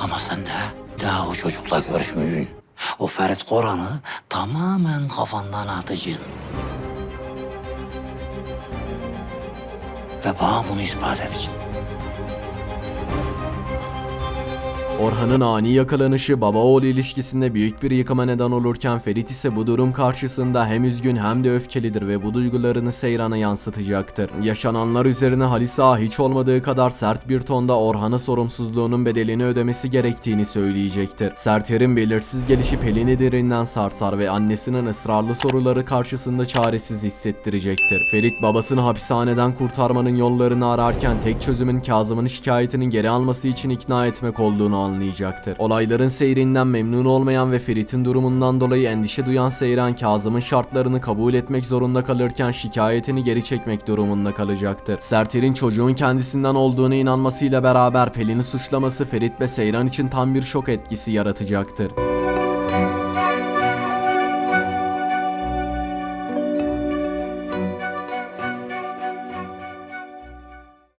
Ama sen de daha o çocukla görüşmüşsün. O Ferit Koran'ı tamamen kafandan atacaksın. Ve bana bunu ispat edeceksin. Orhan'ın ani yakalanışı baba oğul ilişkisinde büyük bir yıkıma neden olurken Ferit ise bu durum karşısında hem üzgün hem de öfkelidir ve bu duygularını Seyran'a yansıtacaktır. Yaşananlar üzerine Halis Ağa hiç olmadığı kadar sert bir tonda Orhan'a sorumsuzluğunun bedelini ödemesi gerektiğini söyleyecektir. Serter'in belirsiz gelişi Pelin'i derinden sarsar ve annesinin ısrarlı soruları karşısında çaresiz hissettirecektir. Ferit babasını hapishaneden kurtarmanın yollarını ararken tek çözümün Kazım'ın şikayetinin geri alması için ikna etmek olduğunu anlayacaktır. Olayların seyrinden memnun olmayan ve Ferit'in durumundan dolayı endişe duyan Seyran Kazım'ın şartlarını kabul etmek zorunda kalırken şikayetini geri çekmek durumunda kalacaktır. Serter'in çocuğun kendisinden olduğuna inanmasıyla beraber Pelin'i suçlaması Ferit ve Seyran için tam bir şok etkisi yaratacaktır.